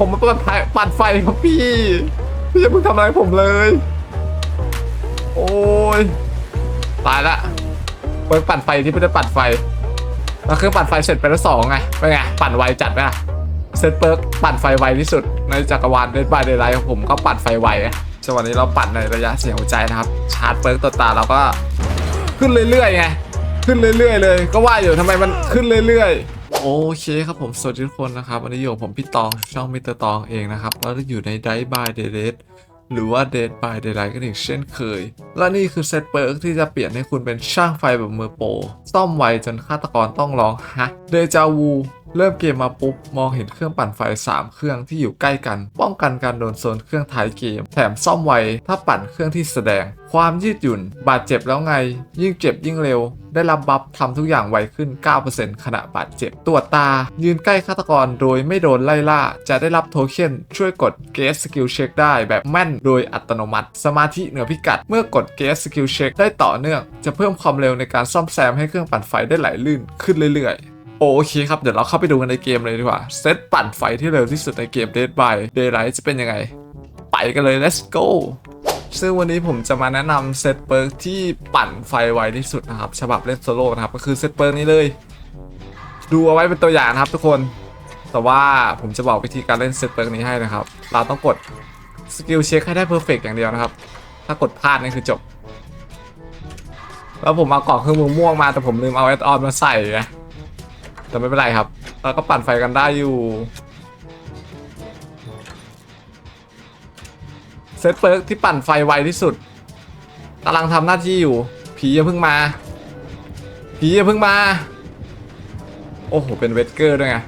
ผมมาปั่นไฟปั่นไฟครับพี่ พี่อย่าเพิ่งทำอะไรผมเลย โอ้ย ตายละเปิดปั่นไฟที่ไม่ได้ปั่นไฟแล้วเครื่องปั่นไฟเสร็จไปแล้วสองไงเป็นไงปั่นไวจัดไหมล่ะเซตเปิร์กปั่นไฟไวที่สุด ในจักรวาลเดดบายเดไลท์ของผมก็ปั่นไฟไวจังหวะนี้เราปั่นในระยะเสียงหัวใจนะครับ ชาร์จเปิร์กตัวตาเราก็ขึ้นเรื่อยๆไง ขึ้นเรื่อยๆเลย ก็ว่าอยู่ทำไมมันขึ้นเรื่อยๆ โอเคครับผมสวัสดีทุกคนนะครับวันนี้อยู่ผมพี่ตองช่องมิสเตอร์ตองเองนะครับแล้วอยู่ในไดบายเดย์หรือว่า Dead by Daylight กันอีกเช่นเคย และนี่คือเซตเปิร์กที่จะเปลี่ยนให้คุณเป็นช่างไฟแบบมือโปรซ่อมไวจนฆาตกรต้องร้องฮะเดจาวูเริ่มเกมมาปุ๊บ มองเห็นเครื่องปั่นไฟ 3 เครื่องที่อยู่ใกล้กัน ป้องกันการโดนโซนเครื่องท้ายเกม แถมซ่อมไวถ้าปั่นเครื่องที่แสดง ความยืดหยุ่น บาดเจ็บแล้วไง ยิ่งเจ็บยิ่งเร็ว ได้รับบัฟทำทุกอย่างไวขึ้น 9%ขณะบาดเจ็บตัวจตา ยืนใกล้ฆาตกรโดยไม่โดนไล่ล่า จะได้รับโทเค็นช่วยกด Gate Skill Check ได้แบบแม่นโดยอัตโนมัติ สมาธิเหนือพิกัด เมื่อกด Gate Skill Check ได้ต่อเนื่อง จะเพิ่มความเร็วในการซ่อมแซมให้เครื่องปั่นไฟได้ไหลลื่นขึ้นเรื่อยๆโอเคครับ เดี๋ยวเราเข้าไปดูกันในเกมเลยดีกว่า เซตปั่นไฟที่เร็วที่สุดในเกม Dead by Daylight จะเป็นยังไง ไปกันเลย let's go ซึ่งวันนี้ผมจะมาแนะนำเซตเปิร์กที่ปั่นไฟไวที่สุดนะครับฉบับเล่นโซโล่นะครับก็คือเซตเปิร์กนี้เลย ดูเอาไว้เป็นตัวอย่างนะครับทุกคน แต่ว่าผมจะบอกวิธีการเล่นเซตเปิร์กนี้ให้นะครับ เราต้องกดสกิลเช็คให้ได้เพอร์เฟกอย่างเดียวนะครับ ถ้ากดพลาดนี่คือจบ แล้วผมเอากล่องเครื่องมือม่วงมาแต่ผมลืมเอาแอดออนมาใส่ไงแต่ไม่เป็นไรครับ เราก็ปั่นไฟกันได้อยู่ เซตเปิร์กที่ปั่นไฟไวที่สุดกำลังทำหน้าที่อยู่ ผีอย่าเพิ่งมา ผีอย่าเพิ่งมา โอ้โห เป็นเวสเกอร์ด้วยไง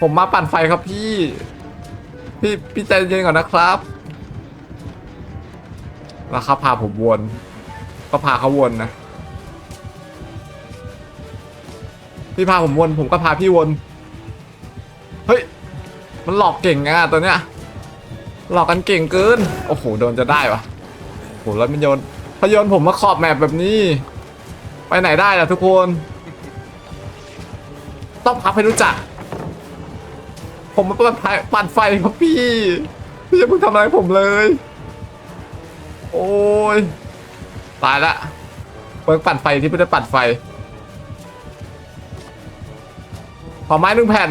ผมมาปั่นไฟครับพี่ พี่พี่ใจเย็นก่อนนะครับแล้วเขาพาผมวนก็พาเขาวนนะ พี่พาผมวนผมก็พาพี่วน เฮ้ย มันหลอกเก่งไงอะตัวเนี้ย หลอกกันเก่งเกิน โอ้โห โดนจะได้ปะโหแล้วมันโยนพยนผมมาขอบแมปแบบนี้ ไปไหนได้ล่ะทุกคน ต้องพับให้รู้จัก ผมมาปั่นไฟปั่นไฟครับพี่ พี่อย่าเพิ่งทำอะไรผมเลย โอ้ย ตายละเปิดปั่นไฟที่ไม่ได้ปั่นไฟ ขอไม้หนึ่งแผ่น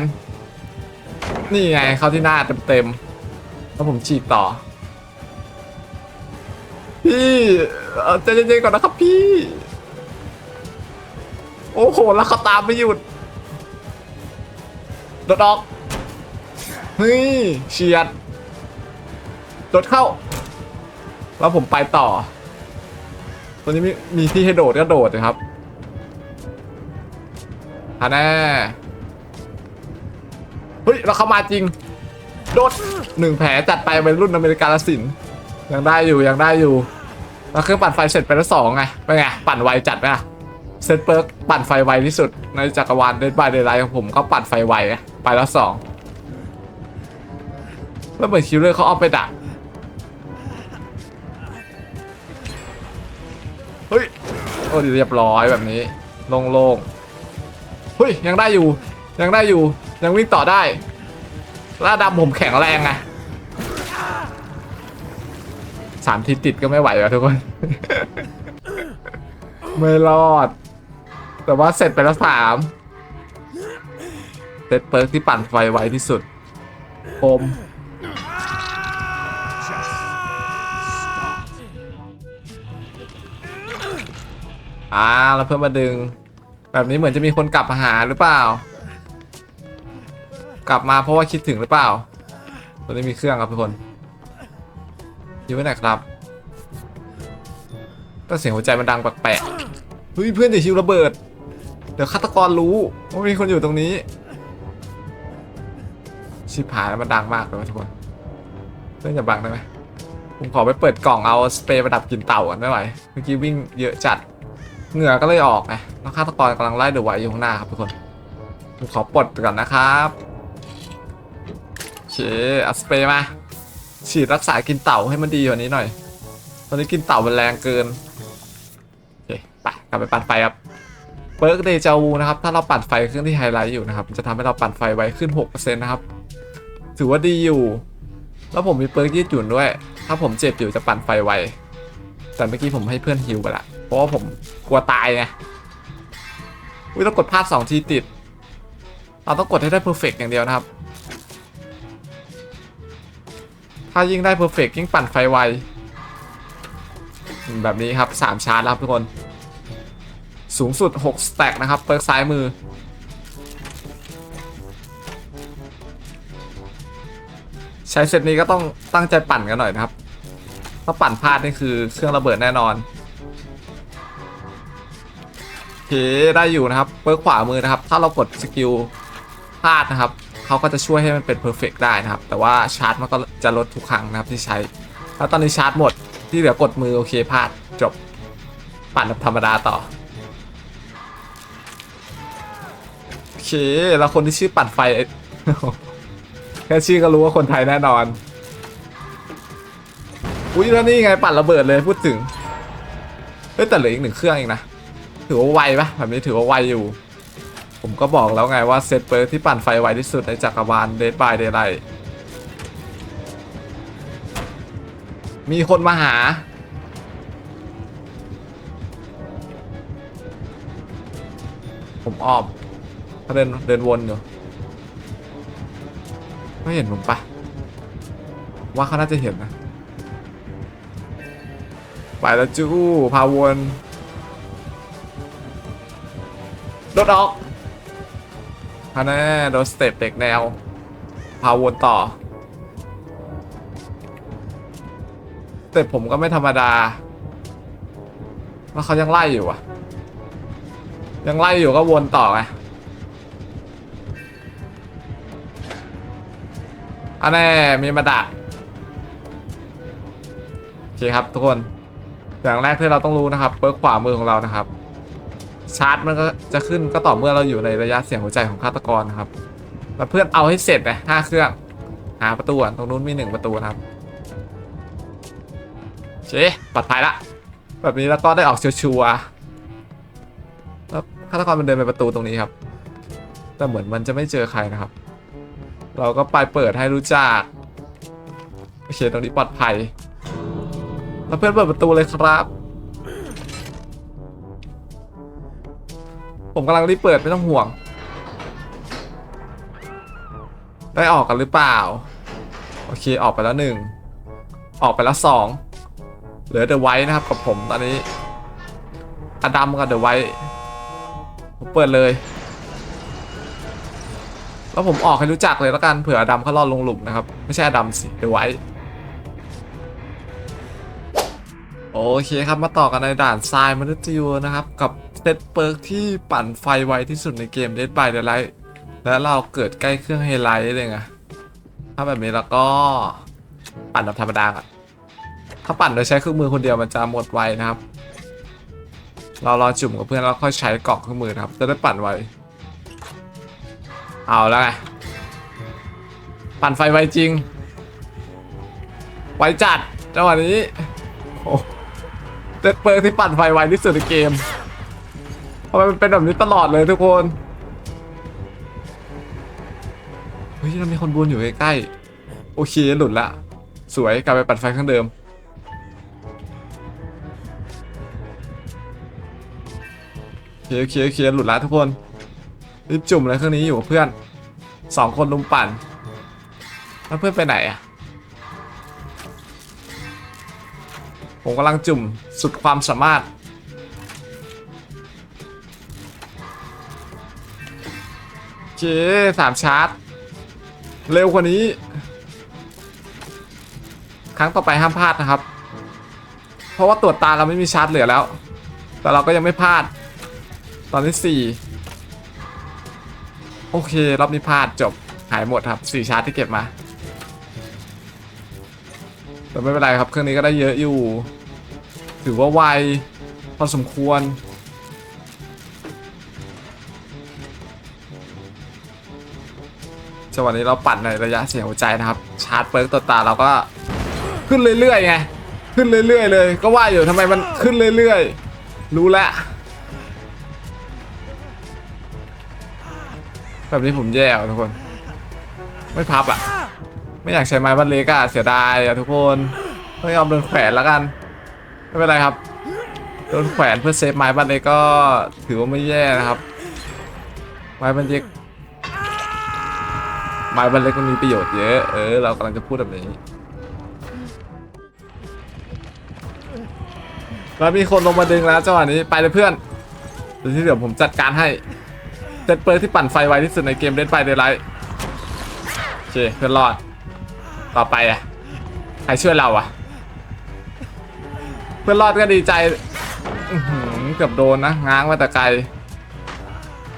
นี่ไง เข้าที่หน้าเต็มๆ แล้วผมฉีดต่อ พี่เอ่อใจเย็นๆก่อนนะครับพี่ โอ้โห แล้วเขาตามไม่หยุดโดดออกเฮ้ยเฉียดโดดเข้า แล้วผมไปต่อตัวนี้มีมีที่ให้โดดก็โดดนะครับฮะแน่เฮ้ย เราเข้ามาจริง โดดหนึ่งแผลจัดไปเป็นรุ่นอเมริกาลสินยังได้อยู่ยังได้อยู่แล้วเครื่องปั่นไฟเสร็จไปแล้วสองไงเป็นไงปั่นไวจัดไหมล่ะเซตเปิร์กปั่นไฟไวที่สุด ในจักรวาลเดดบายเดย์ไลท์ของผมก็ปั่นไฟไวไงไปแล้วสองแล้วเหมือนคิวเลอร์เขาเอาไปดักเฮ้ยโอ้เรียบร้อยแบบนี้โล่งๆเฮ้ยยังได้อยู่ยังได้อยู่ยังวิ่งต่อได้ ล่าดำผมแข็งแรงไงสามทีติดก็ไม่ไหวแล้วทุกคน ไม่รอด แต่ว่าเสร็จไปแล้วสามเซตเปิร์กที่ปั่นไฟไวที่สุดโอมอ่าแล้วเพิ่มมาดึง แบบนี้เหมือนจะมีคนกลับมาหาหรือเปล่า กลับมาเพราะว่าคิดถึงหรือเปล่าตัวนี้มีเครื่องครับทุกคนอยู่ไว้ไหนครับก็เสียงหัวใจมันดังแปลกๆเฮ้ยเพื่อนเดี๋ยวชิวระเบิด เดี๋ยวฆาตกรรู้ว่ามีคนอยู่ตรงนี้ ชิบหายแล้วมันดังมากเลยทุกคนเพื่อนอย่าบังได้ไหมผมขอไปเปิดกล่องเอาสเปรย์ประดับกลิ่นเต่ากันไม่ไหวเมื่อกี้วิ่งเยอะจัดเหงื่อก็เลยออกไงแล้วฆาตกรกำลังไล่เดือะไว้อยู่ข้างหน้าครับทุกคนผมขอปลดก่อนนะครับ เคเอาสเปรย์มา ฉีดรักษากินเต่าให้มันดีกว่านี้หน่อย ตอนนี้กินเต่ามันแรงเกินโอเคไปกลับไปปั่นไฟครับเปิร์กเดจาวูนะครับ ถ้าเราปั่นไฟเครื่องที่ไฮไลท์อยู่นะครับจะทำให้เราปั่นไฟไวขึ้น 6%นะครับ ถือว่าดีอยู่ แล้วผมมีเปิร์กยืดหยุ่นด้วย ถ้าผมเจ็บอยู่จะปั่นไฟไว แต่เมื่อกี้ผมให้เพื่อนฮิวไปละ เพราะว่าผมกลัวตายไง อุ้ยต้องกดพลาดสองทีติด เราต้องกดให้ได้เพอร์เฟกอย่างเดียวนะครับ ถ้ายิ่งได้เพอร์เฟกยิ่งปั่นไฟไว แบบนี้ครับ 3 ชาร์จแล้วครับทุกคน สูงสุด 6 สแต็กนะครับ เปิร์กซ้ายมือ ใช้เซตนี้ก็ต้องตั้งใจปั่นกันหน่อยนะครับ ถ้าปั่นพลาดนี่คือเครื่องระเบิดแน่นอนเคได้อยู่นะครับ เปิร์กขวามือนะครับ ถ้าเรากดสกิลพลาดนะครับ เขาก็จะช่วยให้มันเป็นเพอร์เฟกได้นะครับ แต่ว่าชาร์จมันก็จะลดทุกครั้งนะครับที่ใช้ แล้วตอนนี้ชาร์จหมดที่เหลือกดมือโอเคพลาดจบปั่นแบบธรรมดาต่อโอเคแล้วคนที่ชื่อปั่นไฟแค่ชื่อก็รู้ว่าคนไทยแน่นอนอุ้ยแล้วนี่ไงปั่นระเบิดเลยพูดถึงเฮ้ยแต่เหลืออีกหนึ่งเครื่องเองนะถือว่าไวปะแบบนี้ถือว่าไวอยู่ ผมก็บอกแล้วไงว่าเซตเปิร์ที่ปั่นไฟไวที่สุดในจักรวาลเดดบายเดย์ไลมีคนมาหา ผมอ้อมเขาเดินเดินวนอยู่ ไม่เห็นผมปะว่าเขาน่าจะเห็นนะ ไปแล้วจู้พาวนโดดออก ฮะแน่โดนสเต็ปเด็กแนว พาวนต่อสเต็ปผมก็ไม่ธรรมดา แล้วเขายังไล่อยู่อะ ยังไล่อยู่ก็วนต่อไงอันแน่มีมาดักโอเคครับทุกคน อย่างแรกที่เราต้องรู้นะครับเปิร์ขวามือของเรานะครับ ชาร์จมันก็จะขึ้นก็ต่อเมื่อเราอยู่ในระยะเสียงหัวใจของฆาตกรนะครับแล้วเพื่อนเอาให้เสร็จนะห้าเครื่อง หาประตูตรงนู้นมีหนึ่งประตูนะครับเจ๊ปลอดภัยละ แบบนี้แล้วก็ได้ออกชัวร์แล้วฆาตกรมันเดินไปประตูตรงนี้ครับ แต่เหมือนมันจะไม่เจอใครนะครับ เราก็ไปเปิดให้รู้จักโอเคตรงนี้ปลอดภัยแล้วเพื่อนเปิดประตูเลยครับ ผมกำลังรีบเปิดไม่ต้องห่วง ได้ออกกันหรือเปล่า โอเคออกไปแล้วหนึ่ง ออกไปแล้วสอง เหลือเดอะไวท์นะครับกับผมตอนนี้อดัมกับเดอะไวท์ผมเปิดเลย แล้วผมออกให้รู้จักเลยแล้วกันเผื่ออดัมเขารอดลงหลุมนะครับ ไม่ใช่อดัมสิเดอะไวท์โอเคครับมาต่อกันในด่านทรายมนุษย์ยูนะครับกับ เซตเปิร์กที่ปั่นไฟไวที่สุดในเกม Dead by Daylight และเราเกิดใกล้เครื่องไฮไลท์เลยไงถ้าแบบนี้แล้วก็ปั่นแบบธรรมดาก่อนถ้าปั่นโดยใช้เครื่องมือคนเดียวมันจะหมดไวนะครับ เรารอจุ่มกับเพื่อนแล้วค่อยใช้กล่องเครื่องมือนะครับ จะได้ปั่นไว เอาแล้วไง ปั่นไฟไวจริง ไวจัดจังหวะนี้ โอ้เด็ดเปิร์กที่ปั่นไฟไวที่สุดในเกม ทำไมมันเป็นแบบนี้ตลอดเลยทุกคน เฮ้ยเรามีคนบวนอยู่ใกล้ๆโอเคหลุดละ สวยกลับไปปั่นไฟข้างเดิม โอเคโอเคโอเคหลุดละทุกคนรีบจุ่มเลยเครื่องนี้อยู่กับเพื่อนสองคนลุมปั่น แล้วเพื่อนไปไหนอะ ผมกำลังจุ่มสุดความสามารถ เคสามชาร์จ เร็วกว่านี้ ครั้งต่อไปห้ามพลาดนะครับ เพราะว่าตรวจตาเราไม่มีชาร์จเหลือแล้ว แต่เราก็ยังไม่พลาด ตอนที่สี่โอเค รอบนี้พลาดจบหายหมดครับสี่ชาร์จที่เก็บมา แต่ไม่เป็นไรครับ เครื่องนี้ก็ได้เยอะอยู่ ถือว่าไวพอสมควร จังหวะนี้เราปั่นในระยะเสียงหัวใจนะครับ ชาร์จเปิร์กตัวตาเราก็ขึ้นเรื่อยๆไง ขึ้นเรื่อยๆเลย ก็ว่าอยู่ทำไมมันขึ้นเรื่อยๆ รู้แล้วแบบนี้ผมแย่ทุกคน ไม่พับอะ ไม่อยากใช้ไม้บรรเล็กอะเสียดายอะทุกคนต้องยอมโดนแขวนแล้วกัน ไม่เป็นไรครับ โดนแขวนเพื่อเซฟไม้บรรเล็กก็ถือว่าไม่แย่นะครับ ไม้บรรเล็ก ไม้บรรเล็กมันมีประโยชน์เยอะ เออ เรากำลังจะพูดแบบนี้แล้วมีคนลงมาดึงแล้วจังหวะนี้ไปเลยเพื่อนเดี๋ยวที่เดี๋ยวผมจัดการให้เซตเปิร์ที่ปั่นไฟไวที่สุดในเกมเล่นไปเดลไลท์โอเคเพื่อนรอด ต่อไปอะใครช่วยเราอะ เพื่อนรอดก็ดีใจเกือบโดนนะง้างมาแต่ไกล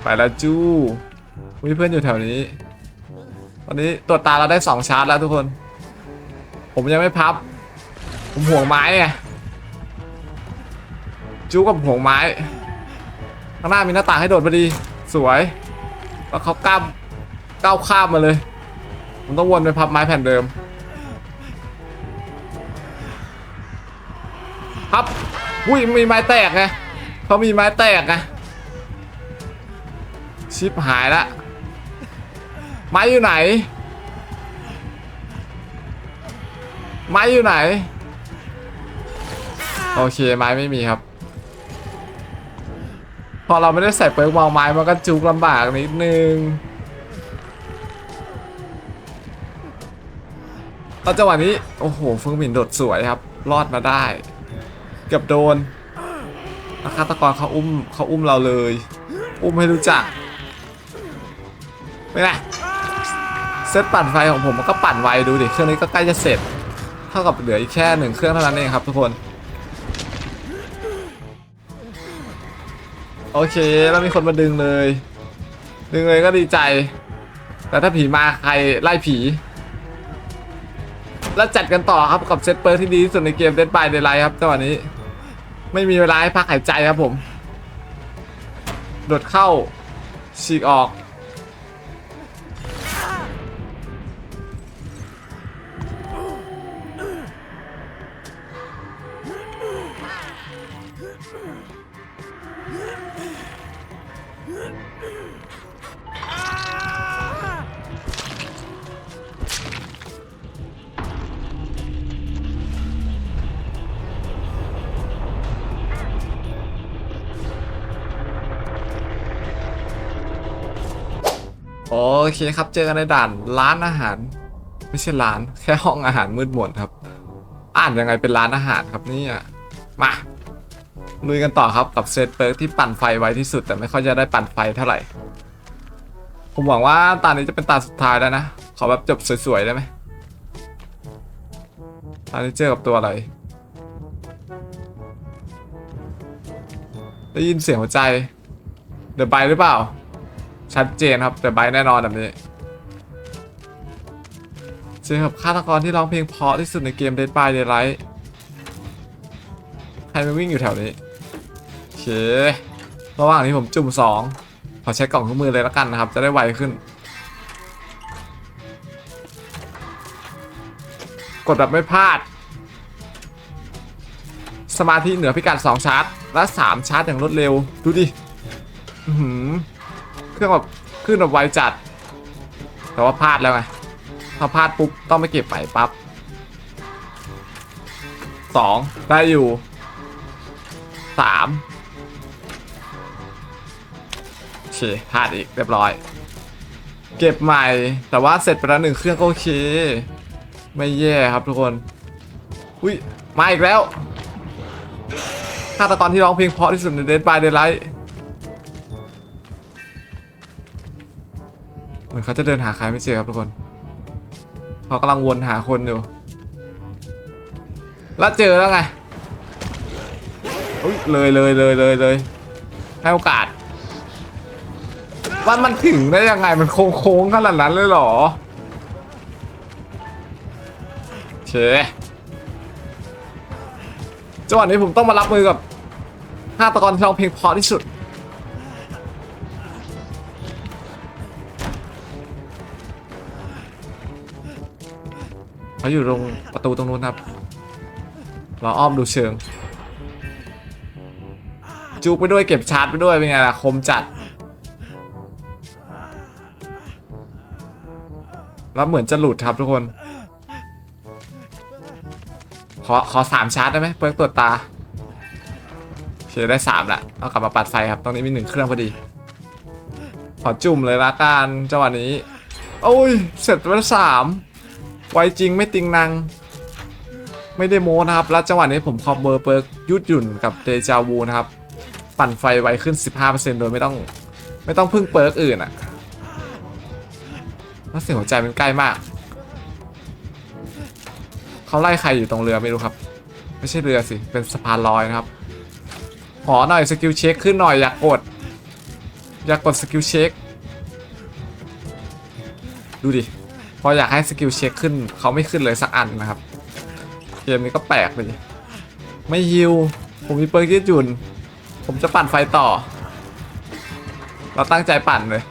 ไปแล้วจู้มีเพื่อนอยู่แถวนี้ วันนี้ตัวตาเราได้สองชาร์จแล้วทุกคน ผมยังไม่พับ ผมห่วงไม้ไงจู้กับห่วงไม้ ข้างหน้ามีหน้าต่างให้โดดพอดี สวย แล้วเขาก้าวก้าวข้ามมาเลย ผมต้องวนไปพับไม้แผ่นเดิม พับ อุ้ยมีไม้แตกไงเขามีไม้แตกไงชิปหายละ ไม้อยู่ไหน ไม้อยู่ไหน โอเคไม้ไม่มีครับ พอเราไม่ได้ใส่เปิร์กมองไม้มันก็จุกลำบากนิดนึงตอนจังหวะนี้ โอ้โหเฟิงหมินโดดสวยครับ รอดมาได้ เกือบโดนแล้วฆาตกรเขาอุ้มเขาอุ้มเราเลย อุ้มให้รู้จักเป็นไงเซตปั่นไฟของผมมันก็ปั่นไวดูดิเครื่องนี้ก็ใกล้จะเสร็จ เท่ากับเหลืออีกแค่หนึ่งเครื่องเท่านั้นเองครับทุกคน โอเคแล้วมีคนมาดึงเลย ดึงเลยก็ดีใจ แต่ถ้าผีมาใครไล่ผี แล้วจัดกันต่อครับกับเซตเปิร์ที่ดีที่สุดในเกม Dead by Daylight ครับจังหวะนี้ ไม่มีเวลาให้พักหายใจครับผม โดดเข้าฉีกออก โอเคครับ เจอกันในด่านร้านอาหาร ไม่ใช่ร้าน แค่ห้องอาหารมืดมนครับ อ่านยังไงเป็นร้านอาหารครับนี่มาลุยกันต่อครับกับเซตเปิร์กที่ปั่นไฟไวที่สุด แต่ไม่ค่อยจะได้ปั่นไฟเท่าไหร่ ผมหวังว่าตานี้จะเป็นตาสุดท้ายแล้วนะ ขอแบบจบสวยๆได้ไหมตานี้เจอกับตัวอะไรได้ยินเสียงหัวใจเดอะไบหรือเปล่า ชัดเจนครับ แต่ไบแน่นอนแบบนี้เจอกับฆาตกรที่ร้องเพลงเพราะที่สุดในเกม Dead by Daylight ใครมาวิ่งอยู่แถวนี้โอเคระหว่างนี้ผมจุ่มสองขอใช้กล่องเครื่องมือเลยแล้วกันนะครับ จะได้ไวขึ้น กดแบบไม่พลาด สมาธิเหนือพิกัด 2 ชาร์จ และ 3 ชาร์จอย่างรวดเร็ว ดูดิ อื้อหือ เครื่องแบบขึ้นแบบไวจัด แต่ว่าพลาดแล้วไงถ้าพลาดปุ๊บต้องไม่เก็บไปปั๊บสองได้อยู่สามโอเคพลาดอีกเรียบร้อย เก็บใหม่ แต่ว่าเสร็จไปแล้วหนึ่งเครื่องก็โอเค ไม่แย่ครับทุกคน อุ้ยมาอีกแล้วฆาตกรที่ร้องเพลงเพราะที่สุดใน Dead by Daylight เห มือนเขาจะเดินหาใครไม่เจอครับทุกคนเขากำลังวนหาคนอยู่ แล้วเจอแล้วไงอุ๊ยเลยเลยเลยเลยเลยให้โอกาสว่ามันถึงได้ยังไงมันโค้งโค้งๆขนาดนั้นเลยเหรอเคจังหวะนี้ผมต้องมารับมือกับฆาตกรที่ร้องเพลงเพราะที่สุด เขาอยู่ตรงประตูตรงนู้นครับ เราอ้อมดูเชิงจูกไปด้วยเก็บชาร์จไปด้วยเป็นไงล่ะ คมจัด แล้วเหมือนจะหลุดครับทุกคน ขอขอสามชาร์จได้ไหมเปิร์กตรวจตาโอเคได้สามละเอากลับมาปัดไฟครับตรงนี้มีหนึ่งเครื่องพอดี ขอจุ่มเลยละกันจังหวะนี้ โอ้ย เสร็จไปแล้วสาม ไวจริงไม่ติงนางไม่ได้โม้นะครับ แล้วจังหวะนี้ผมคอมเบอร์เปิร์กยุดหยุ่นกับเดจาวูนะครับ ปั่นไฟไวขึ้น 15%โดยไม่ต้องไม่ต้องพึ่งเปิร์กอื่นอะแล้วเสียงหัวใจมันใกล้มาก เขาไล่ใครอยู่ตรงเรือไม่รู้ครับ ไม่ใช่เรือสิ เป็นสะพานลอยนะครับ ขอหน่อยสกิลเช็คขึ้นหน่อยอยากกด อยากกดสกิลเช็ค ดูดิ ออยากให้สกิลเช็คขึ้นเขาไม่ขึ้นเลยสักอันนะครับเกมนี้ก็แปลกเลยไม่ฮิวผมมีเปิร์กยืดหยุ่นผมจะปั่นไฟต่อ เราตั้งใจปั่นเลย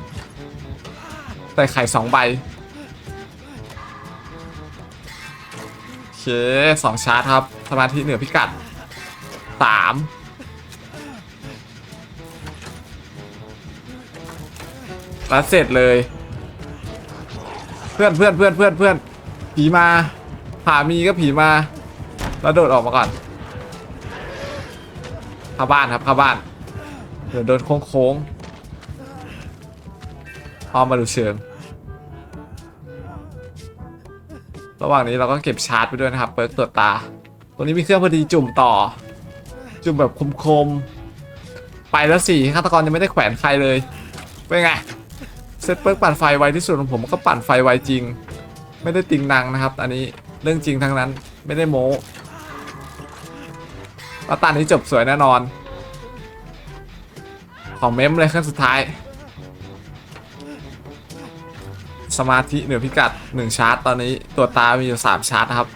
ใส่ไข่สองใบโอเคสองชาร์จครับ สมาธิเหนือพิกัดสามแล้วเสร็จเลย เพื่อนเพื่อนเพื่อนเพื่อนเพื่อนผีมาผามีก็ผีมาแล้วโดดออกมาก่อนเข้าบ้านครับเข้าบ้านเดี๋ยวโดนโค้งโค้งๆพอมาดูเชิง ระหว่างนี้เราก็เก็บชาร์จไปด้วยนะครับเปิร์กตรวจตา ตรงนี้มีเครื่องพอดีจุ่มต่อ จุ่มแบบคมๆไปแล้วสี่ฆาตกรยังไม่ได้แขวนใครเลยเป็นไง เซตเปิร์กปั่นไฟไวที่สุดของผมก็ปั่นไฟไวจริง ไม่ได้ติงนังนะครับ อันนี้เรื่องจริงทั้งนั้นไม่ได้โม้แล้วตานนี้จบสวยแน่นอน ของเมมเลยขั้นสุดท้าย สมาธิเหนือพิกัด 1 ชาร์จตอนนี้ตัวตามีอยู่ 3 ชาร์จครับ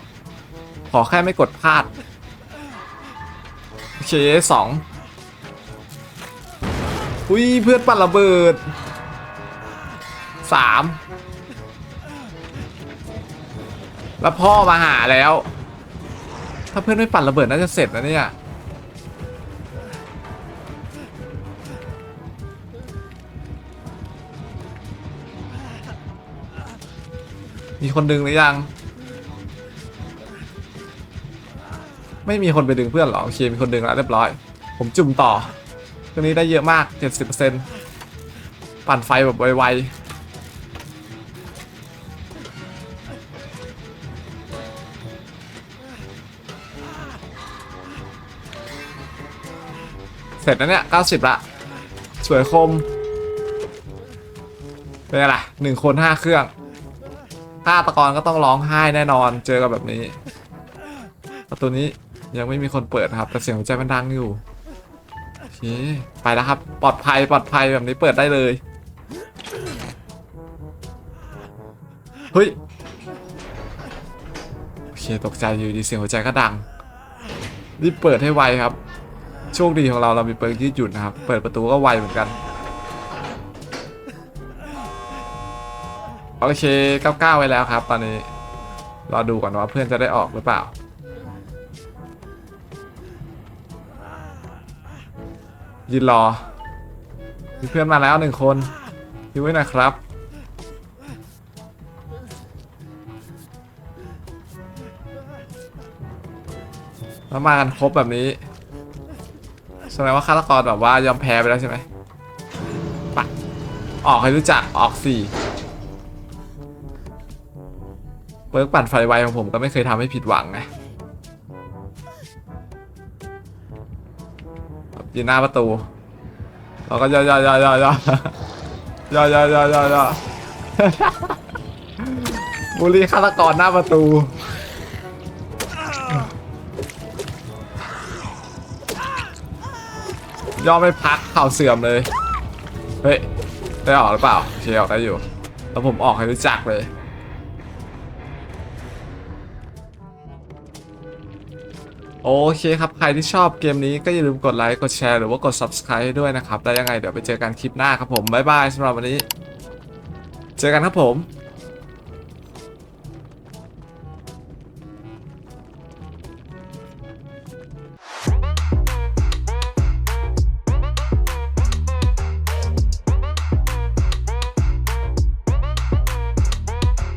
ขอแค่ไม่กดพลาดโอเคสองอุ้ยเพื่อนปั่นระเบิด สามแล้วพ่อมาหาแล้ว ถ้าเพื่อนไม่ปั่นระเบิดน่าจะเสร็จนะเนี่ยมีคนดึงหรือยัง ไม่มีคนไปดึงเพื่อนหรอโอเคมีคนดึงแล้วเรียบร้อย ผมจุ่มต่อตัวนี้ได้เยอะมาก 70%ปั่นไฟแบบไวๆ ร็จแล้วเนี่ย90ละ สวยคม เป็นไงล่ะหนึ่งคนห้าเครื่องฆาตกรก็ต้องร้องไห้แน่นอน เจอกับแบบนี้ ประตูนี้ยังไม่มีคนเปิดครับ แต่เสียงหัวใจมันดังอยู่โอเคไปแล้วครับ ปลอดภัยปลอดภัยแบบนี้เปิดได้เลย เฮ้ย โอเค ตกใจอยู่ดีเสียงหัวใจก็ดัง รีบเปิดให้ไวครับ โชคดีของเราเรามีเปิดยืดหยุ่นนะครับ เปิดประตูก็ไวเหมือนกัน โอเค99ไว้แล้วครับ ตอนนี้รอดูก่อนว่าเพื่อนจะได้ออกหรือเปล่า ยืนรอมีเพื่อนมาแล้วหนึ่งคนยืนไว้น่อยครับแล้วมากันครบแบบนี้ แสดงว่าฆาตกรแบบว่ายอมแพ้ไปแล้วใช่ไหมไปออกให้รู้จักออกสี่เปิร์กปั่นไฟไวของผมก็ไม่เคยทำให้ผิดหวังไงยืนหน้าประตูเราก็ย่อย่อย่อย่อย่อย่อย่อย่อย่อย่อบุรีฆาตกรหน้าประตู ย่อไม่พักเข่าเสื่อมเลย เฮ้ย ได้ออกหรือเปล่าโอเคออกได้อยู่ แล้วผมออกให้รู้จักเลย โอเคครับ ใครที่ชอบเกมนี้ก็อย่าลืมกดไลค์ กดแชร์หรือว่ากด Subscribe ให้ด้วยนะครับ แล้วยังไงเดี๋ยวไปเจอกันคลิปหน้าครับผม บ๊ายบายสำหรับวันนี้ เจอกันครับผม